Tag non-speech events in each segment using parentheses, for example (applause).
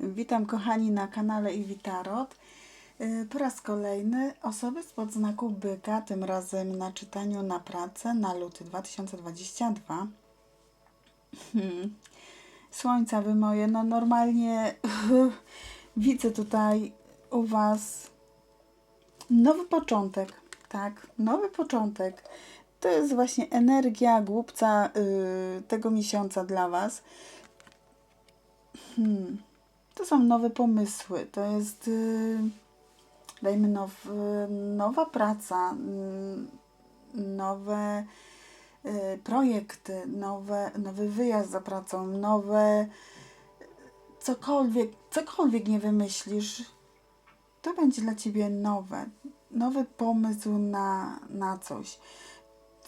Witam kochani na kanale Iwitarot. Y, Po raz kolejny osoby spod znaku byka, tym razem na czytaniu na pracę na luty 2022. Hmm. Słońca wy moje, no normalnie (laughs) widzę tutaj u was nowy początek, tak, nowy początek. To jest właśnie energia głupca y, tego miesiąca dla was. Hmm. To są nowe pomysły, to jest y, dajmy now, nowa praca, mm, nowe y, projekty, nowe, nowy wyjazd za pracą, nowe cokolwiek, cokolwiek nie wymyślisz, to będzie dla ciebie nowe, nowy pomysł na, na coś.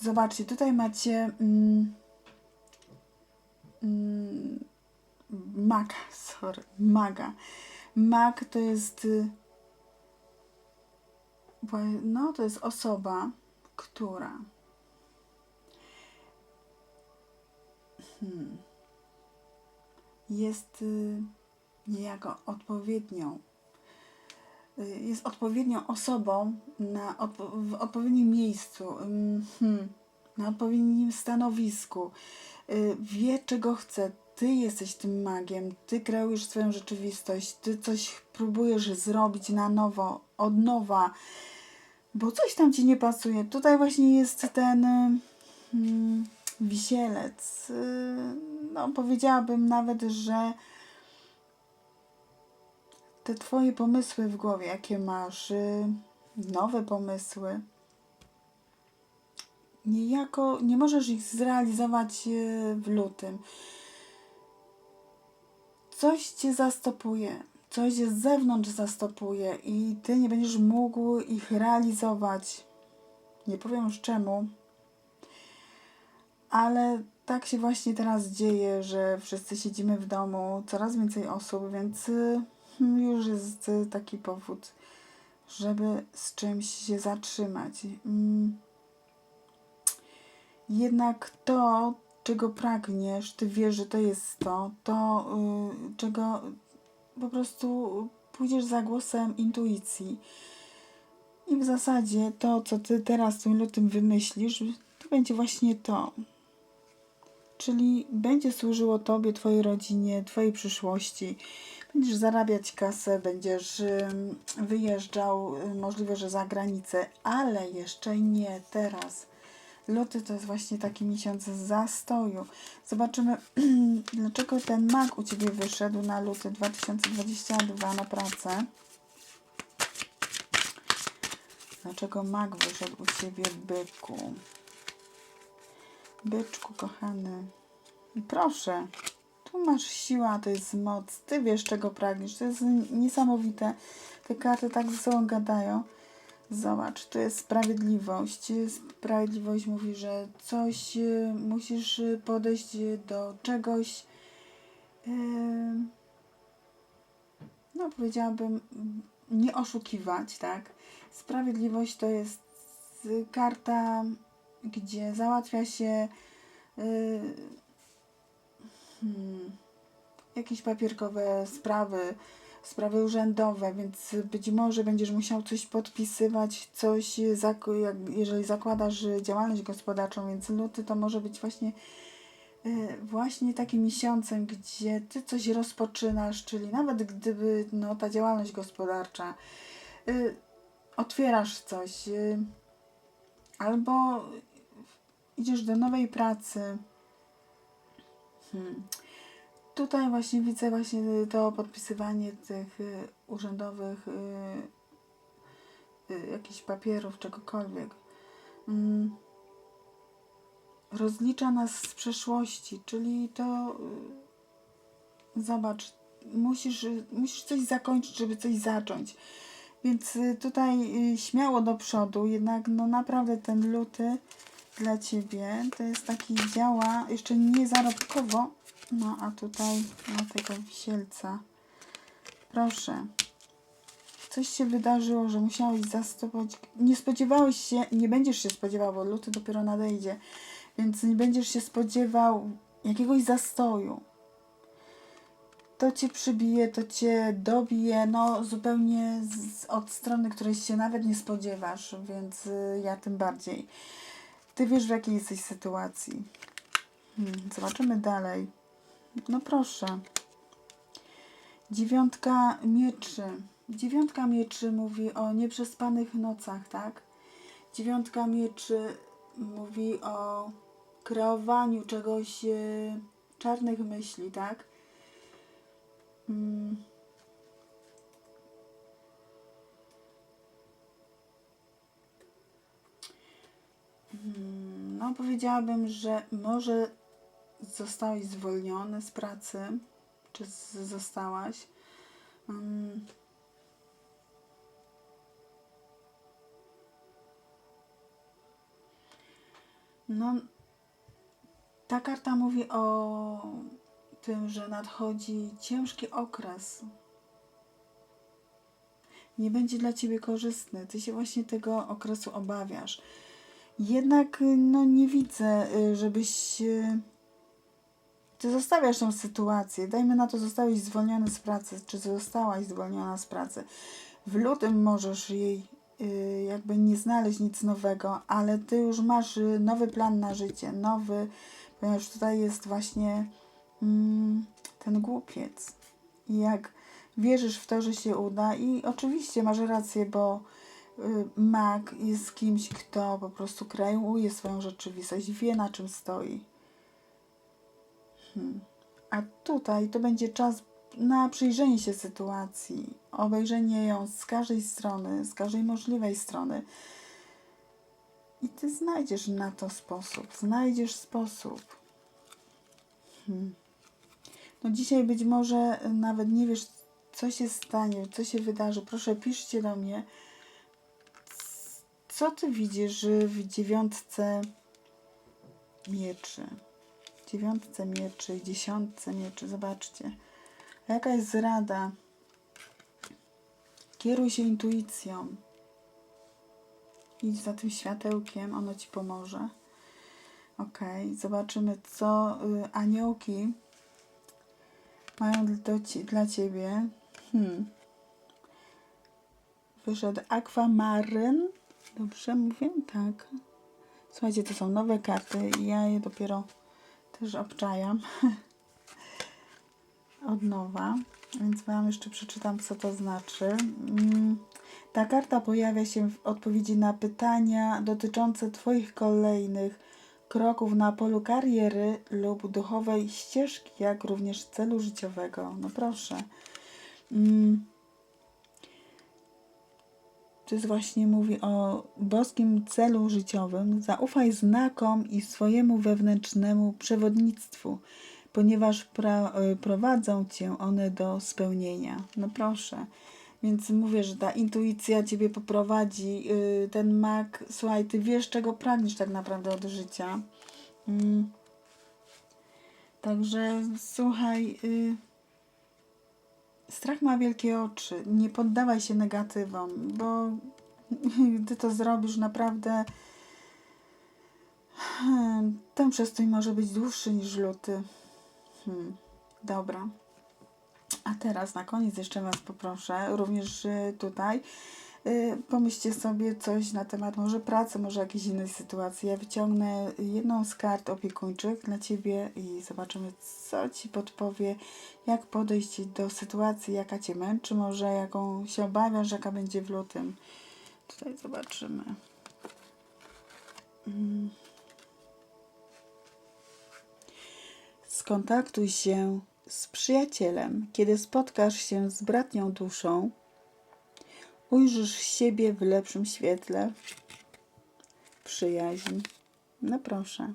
Zobaczcie, tutaj macie mm, mm, maga, sorry, maga. Mag to jest y, no to jest osoba, która hmm, jest y, niejako odpowiednią y, jest odpowiednią osobą na odpo- w odpowiednim miejscu, hmm, na odpowiednim stanowisku. Wie, czego chce. Ty jesteś tym magiem, ty kreujesz swoją rzeczywistość, ty coś próbujesz zrobić na nowo, od nowa, bo coś tam ci nie pasuje. Tutaj właśnie jest ten mm, wisielec. Y, No, powiedziałabym nawet, że te twoje pomysły w głowie, jakie masz, y, nowe pomysły, niejako nie możesz ich zrealizować y, w lutym. Coś cię zastopuje, coś z zewnątrz zastopuje i ty nie będziesz mógł ich realizować. Nie powiem już czemu, ale tak się właśnie teraz dzieje, że wszyscy siedzimy w domu, coraz więcej osób, więc y, już jest taki powód, żeby z czymś się zatrzymać. Mm. Jednak to, czego pragniesz, ty wiesz, że to jest to, to, y, czego po prostu pójdziesz za głosem intuicji. I w zasadzie to, co ty teraz tym lutym wymyślisz, to będzie właśnie to. Czyli będzie służyło tobie, twojej rodzinie, twojej przyszłości. Będziesz zarabiać kasę, będziesz wyjeżdżał, y, możliwe, że za granicę, ale jeszcze nie teraz. Luty to jest właśnie taki miesiąc zastoju. Zobaczymy, (clears throat) dlaczego ten mak u Ciebie wyszedł na luty 2022 na pracę. Dlaczego mak wyszedł u Ciebie, byku? Byczku, kochany. Proszę, tu masz siła, to jest moc. Ty wiesz, czego pragniesz. To jest niesamowite. Te karty tak ze sobą gadają. Zobacz, tu jest sprawiedliwość. Sprawiedliwość mówi, że coś y, musisz y, podejść y, do czegoś. No, powiedziałabym, nie oszukiwać, tak? Sprawiedliwość to jest karta, gdzie załatwia się hmm, jakieś papierkowe sprawy, sprawy urzędowe, więc być może będziesz musiał coś podpisywać, coś, jeżeli zakładasz działalność gospodarczą, więc luty to może być właśnie y, właśnie takim miesiącem, gdzie ty coś rozpoczynasz, czyli nawet gdyby no, ta działalność gospodarcza, y, otwierasz coś, y, albo idziesz do nowej pracy. Hmm. Tutaj właśnie widzę właśnie to podpisywanie tych y, urzędowych y, y, jakichś papierów, czegokolwiek. Mm. Rozlicza nas z przeszłości, czyli to y, zobacz, musisz, y, musisz coś zakończyć, żeby coś zacząć. Więc y, tutaj y, śmiało do przodu, jednak no naprawdę ten luty dla Ciebie to jest taki działa jeszcze nie zarobkowo, no a tutaj na tego wisielca. Proszę. Coś się wydarzyło, że musiałeś zastopować. Nie spodziewałeś się, nie będziesz się spodziewał, bo luty dopiero nadejdzie, więc nie będziesz się spodziewał jakiegoś zastoju. to cię przybije, to cię dobije, no zupełnie z, od strony, której się nawet nie spodziewasz, więc y, ja tym bardziej. Ty wiesz, w jakiej jesteś sytuacji. Hmm, zobaczymy dalej. No proszę. Dziewiątka mieczy. Dziewiątka mieczy mówi o nieprzespanych nocach, tak? Dziewiątka mieczy mówi o kreowaniu czegoś, e, czarnych myśli, tak? Mm. No, powiedziałabym, że może zostałeś zwolniony z pracy, czy zostałaś. Mm. No, ta karta mówi o tym, że nadchodzi ciężki okres. Nie będzie dla ciebie korzystny. Ty się właśnie tego okresu obawiasz. Jednak no, nie widzę, y, żebyś. y, Ty zostawiasz tą sytuację. Dajmy na to, zostałeś zwolniony z pracy, czy zostałaś zwolniona z pracy. W lutym możesz jej y, jakby nie znaleźć nic nowego, ale ty już masz nowy plan na życie, nowy, ponieważ tutaj jest właśnie mm, ten głupiec. I jak wierzysz w to, że się uda, i oczywiście masz rację, bo mag jest kimś, kto po prostu kreuje swoją rzeczywistość, wie na czym stoi. Hmm. A tutaj to będzie czas na przyjrzenie się sytuacji, obejrzenie ją z każdej strony, z każdej możliwej strony. I ty znajdziesz na to sposób, znajdziesz sposób. Hmm. No dzisiaj być może nawet nie wiesz, co się stanie, co się wydarzy. Proszę, piszcie do mnie, co ty widzisz w dziewiątce mieczy. Dziewiątce mieczy dziesiątce mieczy. Zobaczcie. Jaka jest rada? Kieruj się intuicją. Idź za tym światełkiem, ono ci pomoże. Ok, zobaczymy, co y, aniołki mają dla, ci, dla ciebie. Hmm. Wyszedł Aquamaryn. Dobrze mówię? Tak. Słuchajcie, to są nowe karty i ja je dopiero też obczajam (laughs) od nowa, więc Wam jeszcze przeczytam, co to znaczy. Mm, Ta karta pojawia się w odpowiedzi na pytania dotyczące Twoich kolejnych kroków na polu kariery lub duchowej ścieżki, jak również celu życiowego. No proszę. Jest właśnie mówi o boskim celu życiowym. Zaufaj znakom i swojemu wewnętrznemu przewodnictwu, ponieważ pra, y, prowadzą cię one do spełnienia. No proszę. Więc mówię, że ta intuicja ciebie poprowadzi. y, Ten mak, słuchaj, ty wiesz, czego pragniesz tak naprawdę od życia. Mm. Także słuchaj. y, Strach ma wielkie oczy. Nie poddawaj się negatywom, bo (laughs) gdy to zrobisz, naprawdę (sighs) ten przestój może być dłuższy niż luty. Hmm, dobra. A teraz na koniec jeszcze Was poproszę, również y, tutaj, pomyślcie sobie coś na temat może pracy, może jakiejś innej sytuacji. Ja wyciągnę jedną z kart opiekuńczych dla Ciebie i zobaczymy, co Ci podpowie, jak podejść do sytuacji, jaka Cię męczy, może jaką się obawiasz, jaka będzie w lutym. Tutaj zobaczymy. Mm. Skontaktuj się z przyjacielem. Kiedy spotkasz się z bratnią duszą, ujrzysz siebie w lepszym świetle. Przyjaźń. No proszę.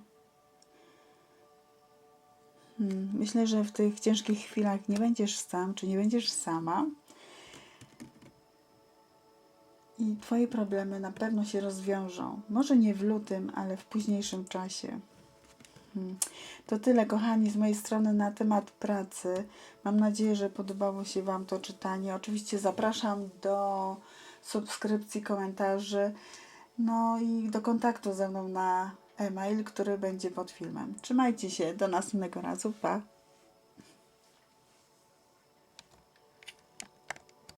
Hmm, Myślę, że w tych ciężkich chwilach nie będziesz sam, czy nie będziesz sama. I Twoje problemy na pewno się rozwiążą. Może nie w lutym, ale w późniejszym czasie. Hmm. To tyle, kochani, z mojej strony na temat pracy. Mam nadzieję, że podobało się Wam to czytanie. Oczywiście zapraszam do subskrypcji, komentarzy, no i do kontaktu ze mną na e-mail, który będzie pod filmem. Trzymajcie się, do następnego razu, pa!